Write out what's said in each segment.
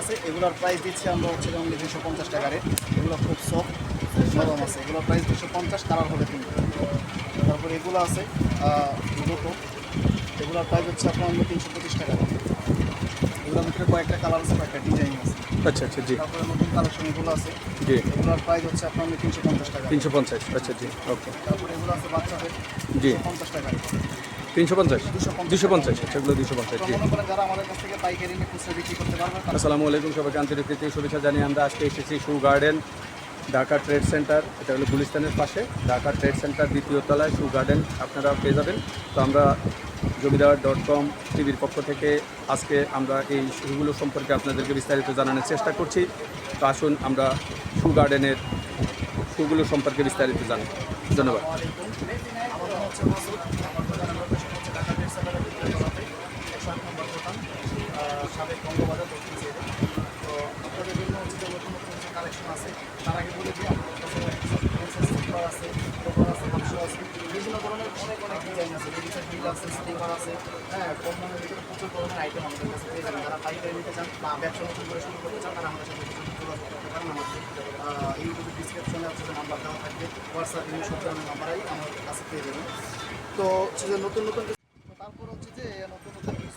আছে এগুলোর প্রাইস দিচ্ছি আমরা হচ্ছে যেমন দুশো পঞ্চাশ টাকা রেট এগুলো খুব সফট নরম আছে। এগুলোর প্রাইস দুশো পঞ্চাশ কালার হবে তিনটে তারপর এগুলো আছে দুটো। এগুলোর প্রাইস হচ্ছে আপনার অন্য তিনশো পঁচিশ টাকা এগুলোর ভিতরে কয়েকটা কালার আছে কয়েকটা ডিজাইন আছে। আচ্ছা আচ্ছা জি। তারপরে নতুন কালেকশন এগুলো আছে। জি। এগুলোর প্রাইস হচ্ছে আপনার তিনশো পঞ্চাশ টাকা তিনশো পঞ্চাশ আচ্ছা জি ওকে। তারপরে এগুলো আছে বাচ্চাদের জি। পঞ্চাশ টাকা তিনশো পঞ্চাশ। 250 দুশো পঞ্চাশ এগুলো দুশো পঞ্চাশ আসসালামু আলাইকুম জানিয়ে আমরা আজকে এসেছি গার্ডেন ঢাকা ট্রেড সেন্টার এটা হলো গুলিস্তানের পাশে। ঢাকা ট্রেড সেন্টার দ্বিতীয় তলায় শু গার্ডেন আপনারা পেয়ে যাবেন। তো আমরা জমিদার ডট কম টিভির পক্ষ থেকে আজকে আমরা এই শুগুলো সম্পর্কে আপনাদেরকে বিস্তারিত জানানোর চেষ্টা করছি। তো আসুন আমরা শু গার্ডেনের শুগুলো সম্পর্কে বিস্তারিত জানি। ধন্যবাদ আলাইকুম আমার নাম হচ্ছে মাসুদ আমাদের জানার লোকেশন হচ্ছে ঢাকা ট্রেড সেন্টারের ভিতরে জমাতে একশো আট নম্বর দোকান আহ, সাবেক বঙ্গবাজার দক্ষিণ সাইডে তো আপনাদের জন্য হচ্ছে যে নতুন নতুন যে কালেকশন আছে, তার আগে বলে দিই আমাদের কাছে আছে আছে বাক্স আছে, বিভিন্ন ধরনের অনেক অনেক ডিজাইন আছে। লেডিসের বিল আছে স্লিপার আছে হ্যাঁ কম দামের ভিতরে প্রচুর ধরনের আইটেম আমাদের কাছে পেয়ে যাবেন। যারা পাইকারি নিতে চান বা ব্যবসা নতুন করে শুরু করতে চান, তারা আমাদের সাথে যোগাযোগ করতে পারেন। আমাদের ইউটিউবের ডিসক্রিপশনে হচ্ছে নাম্বার দেওয়া থাকবে। হোয়াটসঅ্যাপ ইমেল সব ধরনের নাম্বারই আমার কাছে পেয়ে যাবেন। তো হচ্ছে যে নতুন নতুন তারপর হচ্ছে যে নতুন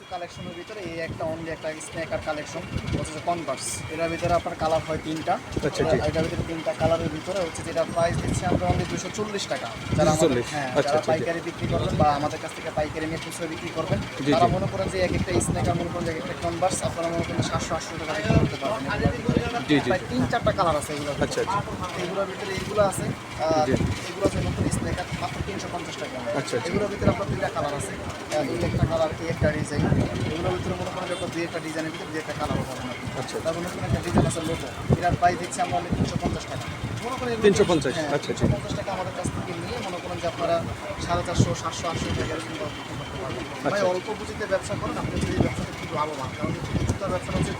কালেকশনের ভিতরে এই একটা অনলি একটা স্ন্যাকার কালেকশন হচ্ছে যে কনভার্স এটার ভিতরে আপনার কালার হয় তিনটা। আচ্ছা। এটার ভিতরে তিনটা কালারের ভিতরে হচ্ছে যেটা প্রাইস দিচ্ছি আমরা অনলি দুশো চল্লিশ টাকা। যারা আমাদের- হ্যাঁ আচ্ছা, যারা আচ্ছা, পাইকারি বিক্রি করবেন বা আমাদের কাছ থেকে পাইকারি নিয়ে খুচরো বিক্রি করবেন তারা মনে করেন যে এক একটা স্ন্যাকার মনে করেন যে এক একটা কনভার্স আপনারা মনে করেন সাতশো আটশো টাকা বিক্রি করতে পারবেন। প্রায় তিন চারটা কালার আছে এগুলো আচ্ছা, আচ্ছা। এগুলোর ভিতরে এগুলো আছে আর এগুলো আছে মাত্র তিনশো পঞ্চাশ টাকা। আচ্ছা, আচ্ছা। এগুলোর ভিতরে আপনার দুইটা কালার আছে। আহ, একটা কালার এই একটা ডিজাইন এগুলোর ভিতরে মনে করেন আপনার দুই একটা ডিজাইনের ভিতরে দুই একটা কালার পাবেন। আচ্ছা। তারপর নতুন একটা ডিজাইন আছে লোগো এটার প্রাইস দিচ্ছি আমরা অনেক তিনশো পঞ্চাশ টাকা। মনে করেন এগুলো 350 হ্যাঁ, আচ্ছা, আচ্ছা। 350 টাকা আমাদের কাছ থেকে নিয়ে মনে করেন যে আপনারা সাড়ে চারশো সাতশো আটশো টাকা ভাই আচ্ছা। অল্প পুঁজিতে ব্যবসা করেন আপনি যদি এই ব্যবসাটা খুব লাভবান কারণ ব্যবসাটা হচ্ছে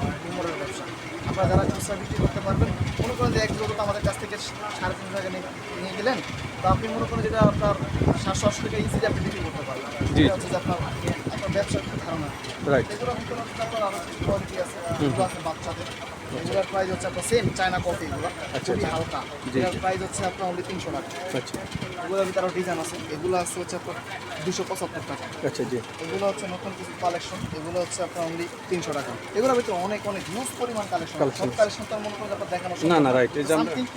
ব্যবসা। আপনারা যারা খুচরা বিক্রি করতে পারবেন মনে করেন যে এক কিলো তো আমাদের কাছ থেকে সাড়ে তিন টাকা নিয়ে নিয়ে গেলেন তো আপনি মনে করেন যেটা আপনার সাতশো আশি টাকা ইজিলি আপনি বিক্রি করতে পারবেন। এটা হচ্ছে যে আপনার আপনার ব্যবসার একটা ধারণা রাইট এগুলোর হচ্ছে আপনার বাচ্চাদের। এগুলোর প্রাইস হচ্ছে সেম চায়না কফি এগুলো খুবই। হালকা। প্রাইস হচ্ছে আপনার অনলি তিনশো টাকা। আচ্ছা। এগুলোর ভিতরে আরও ডিজাইন আছে। এগুলো আছে হচ্ছে আপনার দুশো পঁচাত্তর টাকা। আচ্ছা জি। এগুলো হচ্ছে নতুন কিছু কালেকশন এগুলো হচ্ছে আপনার অনলি তিনশো টাকা। এগুলোর ভিতরে অনেক অনেক হিউজ পরিমাণ কালেকশন সব কালেকশন তো আর মনে করেন আপনার দেখানো না, না,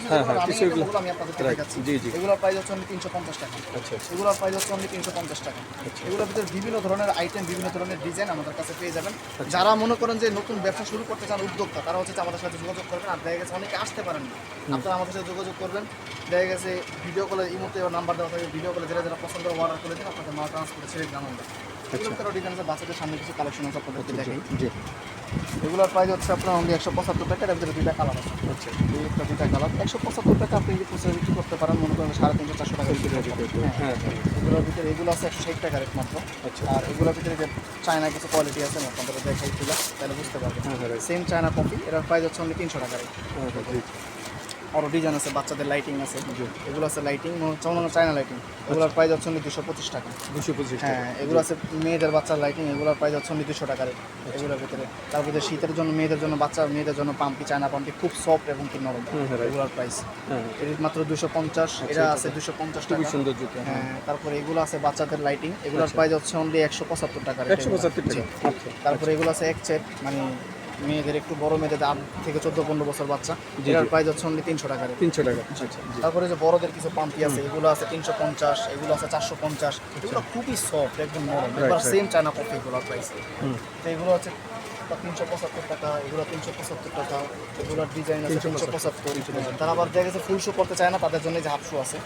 হ্যাঁ, হ্যাঁ, কিছু এগুলো- আমি দেখাচ্ছি। জি, জি। এগুলোর প্রাইস হচ্ছে অনলি তিনশো পঞ্চাশ টাকা। আচ্ছা এগুলোর প্রাইস হচ্ছে অনলি তিনশো পঞ্চাশ টাকা। আচ্ছা। এগুলোর ভিতরে বিভিন্ন ধরনের আইটেম বিভিন্ন ধরনের ডিজাইন আমাদের কাছে পেয়ে যাবেন। যারা মনে করেন যে নতুন ব্যবসা শুরু করতে চান উদ্যোক্তা তারা হচ্ছে আমাদের সাথে যোগাযোগ করবেন আর দেখা গেছে অনেকে আসতে পারেন না। আপনারা আমাদের সাথে যোগাযোগ করবেন। দেখা গেছে ভিডিও কলে ইমোতে নাম্বার দেওয়া থাকে ভিডিও কলে যারা যারা পছন্দ অর্ডার করে দিন আপনাদের মাল ট্রান্সফার ছেড়ে দিন আমরা। ভিতরে ডিজাইন আছে বাচ্চাদের সামনে কিছু কালেকশন আছে আপনাদেরকে দেখাই। জি। এগুলোর প্রাইস হচ্ছে আপনার অনলি একশো পঁচাত্তর টাকা এর ভিতরে দুইটা কালার আছে। আচ্ছা। এই একটা দুইটা কালার একশো পঁচাত্তর টাকা আপনি যদি খুচরা বিক্রি করতে পারেন মনে করেন সাড়ে তিনশো চারশো টাকা বিক্রি পারবেন। হ্যাঁ হ্যাঁ হ্যাঁ। এগুলোর ভিতরে এগুলো আছে একশো ষাট টাকা রেট মাত্র। আচ্ছা। আর এগুলোর ভিতরে যে চায়না কিছু কোয়ালিটি আছে না আপনাদের দেখাই তুলা তাহলে বুঝতে পারবেন। হ্যাঁ হ্যাঁ সেম চায়না কপি এটার প্রাইস হচ্ছে অনলি তিনশো টাকা রেট হ্যাঁ হ্যাঁ আরও ডিজাইন আছে বাচ্চাদের লাইটিং আছে। এগুলো আছে লাইটিং অন্যান্য চায়না লাইটিং এগুলোর প্রাইস হচ্ছে অনলি দুশো পঁচিশ টাকা। দুশো পঁচিশ হ্যাঁ এগুলো আছে মেয়েদের বাচ্চার লাইটিং এগুলোর প্রাইস হচ্ছে অনলি দুশো টাকার এগুলোর ভিতরে। তারপরে শীতের জন্য মেয়েদের জন্য বাচ্চা মেয়েদের জন্য পাম্পি চায়না পাম্পি খুব সফট এবং কি নরম। হ্যাঁ, হ্যাঁ. এগুলোর প্রাইস হ্যাঁ। এর মাত্র দুশো পঞ্চাশ এটা আছে দুশো পঞ্চাশ টাকা। সুন্দর জুতো হ্যাঁ। তারপরে এগুলো আছে বাচ্চাদের লাইটিং এগুলোর আচ্ছা। প্রাইস হচ্ছে অনলি একশো পঁচাত্তর টাকার একশো পঁচাত্তর টাকা। আচ্ছা। তারপরে এগুলো আছে এক সেট মানে মেয়েদের একটু বড় মেয়েদের আট থেকে চোদ্দ পনেরো বছর বাচ্চা জি, এটার প্রাইস হচ্ছে অনলি তিনশো টাকা তিনশো টাকা। আচ্ছা তারপরে যে বড়দের কিছু পাম্পি আছে এগুলো আছে তিনশো পঞ্চাশ এগুলো আছে চারশো পঞ্চাশ এগুলো খুবই সফট একদম নরম এবার সেম চায়না কফি এগুলো প্রাইস তো এগুলো হচ্ছে তিনশো পঁচাত্তর টাকা এগুলো তিনশো পঁচাত্তর টাকা এগুলোর ডিজাইন আছে তিনশো পঁচাত্তর। তারা আবার দেখা গেছে ফুল শু করতে চায় না তাদের জন্য যে হাফ শু আছে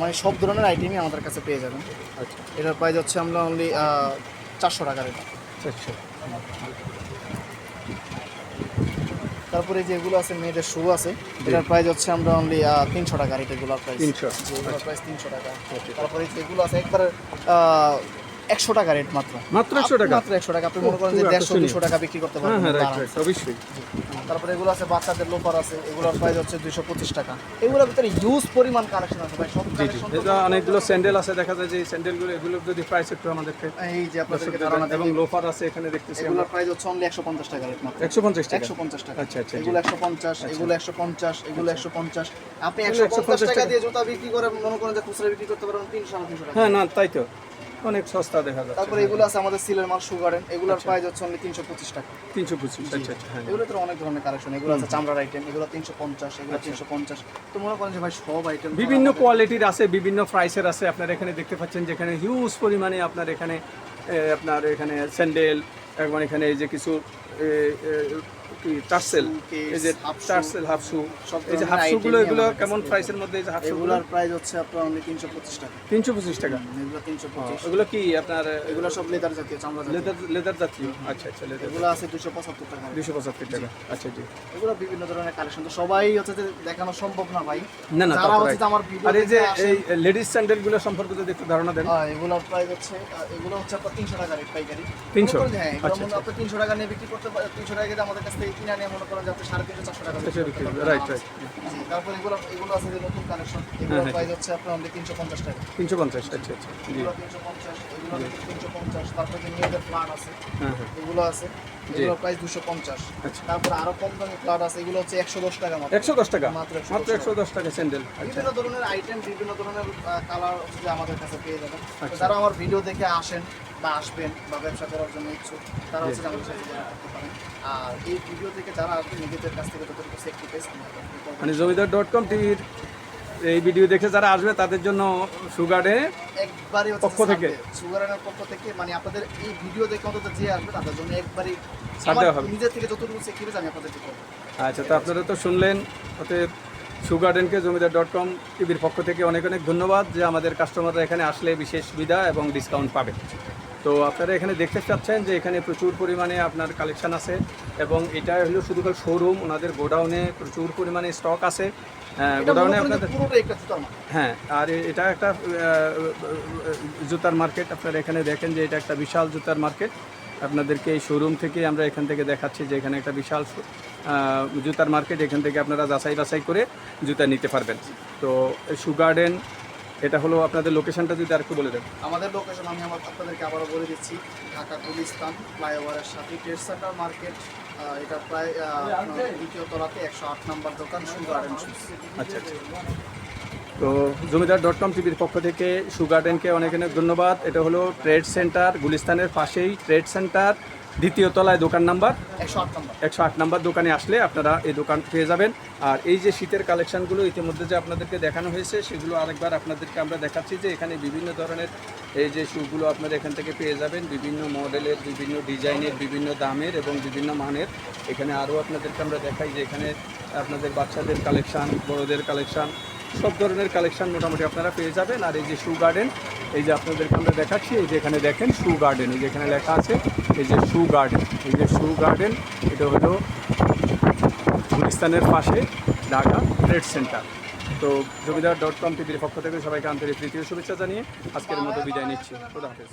মানে সব ধরনের আইটেমই আমাদের কাছে পেয়ে যাবেন। আচ্ছা। এটার প্রাইস হচ্ছে আমরা অনলি চারশো টাকার এটা আচ্ছা তারপরে যে এগুলো আছে মেয়েদের শু আছে এটার প্রাইস হচ্ছে আমরা অনলি তিনশো টাকা রেট এগুলোর প্রাইস 300 এগুলোর প্রাইস তিনশো টাকা। তারপরে যেগুলো আছে একবার একশো টাকা রেট মাত্র। মাত্র 100 টাকা? মাত্র একশো টাকা। আপনি মনে করেন যে দেড়শো দুশো টাকা বিক্রি করতে হ্যাঁ পারবেন হ্যাঁ অবশ্যই। তারপরে এগুলো আছে বাচ্চাদের লোফার আছে এগুলোর প্রাইস হচ্ছে দুইশো পঁচিশ টাকা। এগুলোর ভিতরে ইউজ পরিমাণ কালেকশন আছে ভাই সব অনেকগুলো স্যান্ডেল আছে দেখা যায় যে স্যান্ডেলগুলো এগুলোর যদি প্রাইস একটু আমাদেরকে এই যে আপনাদেরকে ধারণা এবং লোফার আছে এখানে দেখতেছি এগুলোর প্রাইস হচ্ছে অনলি একশো পঞ্চাশ টাকা রেট মাত্র। একশো পঞ্চাশ টাকা? একশো পঞ্চাশ টাকা। আচ্ছা, আচ্ছা, এগুলো একশো পঞ্চাশ এগুলো একশো পঞ্চাশ এগুলো একশো পঞ্চাশ। আপনি এগুলো একশো পঞ্চাশ টাকা টাকা। দিয়ে জুতা বিক্রি করে মনে করেন যে খুচরা বিক্রি করতে পারবেন তিনশো সাড়ে তিনশো টাকা হ্যাঁ না তাই তো। অনেক সস্তা দেখা যাচ্ছে। তারপরে এগুলো আছে আমাদের সিলের মাল সুগারেন এগুলোর আচ্ছা। প্রাইস হচ্ছে অনলি তিনশো পঁচিশ টাকা। তিনশো পঁচিশ আচ্ছা আচ্ছা হ্যাঁ। এগুলো তো অনেক ধরনের কালেকশন এগুলো আছে চামড়ার আইটেম এগুলো তিনশো পঞ্চাশ এগুলো আচ্ছা। তিনশো পঞ্চাশ। তো মনে করেন যে ভাই সব আইটেম বিভিন্ন কোয়ালিটির আছে বিভিন্ন প্রাইসের আছে। আপনারা এখানে দেখতে পাচ্ছেন যেখানে হিউজ পরিমাণে আপনার এখানে আপনার এখানে স্যান্ডেল এবং এখানে এই যে কিছু কি টার্সেল এই যে টার্সেল হাফ শু। এই যে ধরনের হাফ শুগুলো এগুলো কেমন প্রাইসের মধ্যে এই যে হাফ শুগুলো প্রাইস হচ্ছে আপনার অনলি তিনশো পঁচিশ টাকা। তিনশো পঁচিশ টাকা? এগুলো তিনশো পঁচিশ। এগুলো কি আপনার এগুলো সব লেদার জাতীয় চামড়া লেদার লেদার জাতীয়? আচ্ছা আচ্ছা লেদার এগুলো আছে দুশো পঁচাত্তর টাকা। দুশো পঁচাত্তর টাকা। আচ্ছা জি। এগুলো বিভিন্ন ধরনের কালেকশন তো সবাই হচ্ছে যে দেখানো সম্ভব না ভাই। না না তারপরে- হচ্ছে আমার ভিডিও আর এই যে এই লেডিস স্যান্ডেলগুলো সম্পর্কে যদি একটু ধারণা দেন। এগুলোর প্রাইস হচ্ছে এগুলো হচ্ছে আপনার তিনশো টাকা রেট পাইকারি। 300? করেন হ্যাঁ এগুলো আচ্ছা, মনে আপনি তিনশো টাকা নিয়ে বিক্রি করতে পারেন তিনশো টাকা আমাদের কাছ থেকে কিনে মনে করেন যে আপনি সাড়ে তিনশো চারশো টাকা right, right. তারপর এগুলো এগুলো আছে যে নতুন কালেকশন হ্যাঁ, এগুলোর হ্যাঁ। প্রাইস হচ্ছে আপনার অনলি তিনশো পঞ্চাশ টাকা। তিনশো পঞ্চাশ আচ্ছা আচ্ছা এগুলো তিনশো পঞ্চাশ এগুলো তিনশো পঞ্চাশ তারপর যে মেয়েদের প্লান আছে হ্যাঁ হ্যাঁ। এগুলো আছে। এগুলোর প্রাইস দুশো পঞ্চাশ। আচ্ছা। তারপর আরও কম দামি প্লান আছে এগুলো হচ্ছে একশো দশ টাকা মাত্র। একশো দশ টাকা? মাত্র মাত্র একশো দশ টাকা স্যান্ডেল আচ্ছা। বিভিন্ন ধরনের আইটেম বিভিন্ন ধরনের কালার হচ্ছে আমাদের কাছে পেয়ে যাবেন। তো আচ্ছা। যারা আমার ভিডিও দেখে আসেন বা আসবেন বা ব্যবসা করার জন্য ইচ্ছুক তারা হচ্ছে আমাদের সাথে করতে পারেন। আর এই ভিডিও থেকে যারা আসবেন নিজেদের কাছ থেকে যতটুকু সেফটি পেস মানে জমিদার ডট কম টিভির এই ভিডিও দেখে যারা আসবে তাদের জন্য সুগারে একবারই পক্ষ থেকে? সুগারের পক্ষ থেকে মানে আপনাদের এই ভিডিও দেখে অন্তত যে আসবে তাদের জন্য ছাড় দেওয়া হবে। নিজের থেকে যতটুকু পেস আমি আপনাদেরকে করব আচ্ছা তো আপনারা তো শুনলেন অতএব সুগার্ডেনকে জমিদার ডট কম টিভির পক্ষ থেকে অনেক অনেক ধন্যবাদ যে আমাদের কাস্টমাররা এখানে আসলে বিশেষ সুবিধা এবং ডিসকাউন্ট পাবে তো আপনারা এখানে দেখতে চাচ্ছেন যে এখানে প্রচুর পরিমাণে আপনার কালেকশন আছে এবং এটা হলো শুধু শোরুম ওনাদের গোডাউনে প্রচুর পরিমাণে স্টক আছে গোডাউনে মনে করেন যে আপনাদের। হ্যাঁ আর এটা একটা জুতার মার্কেট। আপনারা এখানে দেখেন যে এটা একটা বিশাল জুতার মার্কেট। আপনাদেরকে এই শোরুম থেকে আমরা এখান থেকে দেখাচ্ছি যে এখানে একটা বিশাল জুতার মার্কেট। এখান থেকে আপনারা যাচাই বাছাই করে জুতা নিতে পারবেন। তো শু গার্ডেন এটা হলো আপনাদের লোকেশনটা যদি আর একটু বলে দেন। আমাদের লোকেশন আমি আমার আপনাদেরকে আবারও বলে দিচ্ছি ঢাকা গুলিস্তান ফ্লাইওভারের সাথে ট্রেড সেন্টার মার্কেট এটা প্রায় দ্বিতীয় তলাতে একশো আট নম্বর দোকান আচ্ছা আচ্ছা। তো জমিদার ডট কম টিভির পক্ষ থেকে শু গার্ডেনকে অনেক অনেক ধন্যবাদ। এটা হলো ট্রেড সেন্টার গুলিস্তানের পাশেই ট্রেড সেন্টার দ্বিতীয় তলায় দোকান নাম্বার। একশো আট নম্বর। একশো আট নাম্বার দোকানে আসলে আপনারা এই দোকান পেয়ে যাবেন। আর এই যে শীতের কালেকশনগুলো ইতিমধ্যে যে আপনাদেরকে দেখানো হয়েছে সেগুলো আরেকবার আপনাদেরকে আমরা দেখাচ্ছি যে এখানে বিভিন্ন ধরনের এই যে শ্যুগুলো আপনারা এখান থেকে পেয়ে যাবেন, বিভিন্ন মডেলের বিভিন্ন ডিজাইনের বিভিন্ন দামের এবং বিভিন্ন মানের। এখানে আরও আপনাদেরকে আমরা দেখাই যে এখানে আপনাদের বাচ্চাদের কালেকশান বড়োদের কালেকশান সব ধরনের কালেকশন মোটামুটি আপনারা পেয়ে যাবেন। আর এই যে শু গার্ডেন এই যে আপনাদেরকে আমরা দেখাচ্ছি, এই যে এখানে দেখেন শু গার্ডেন এই যে এখানে লেখা আছে, এই যে শু গার্ডেন এই যে শু গার্ডেন এটা হলো গুলিস্তানের পাশে ঢাকা ট্রেড সেন্টার তো জমিদার ডট কম টিভির পক্ষ থেকে সবাইকে আন্তরিক তৃতীয় শুভেচ্ছা জানিয়ে আজকের মতো বিদায় নিচ্ছি। খুদা হাফেজ।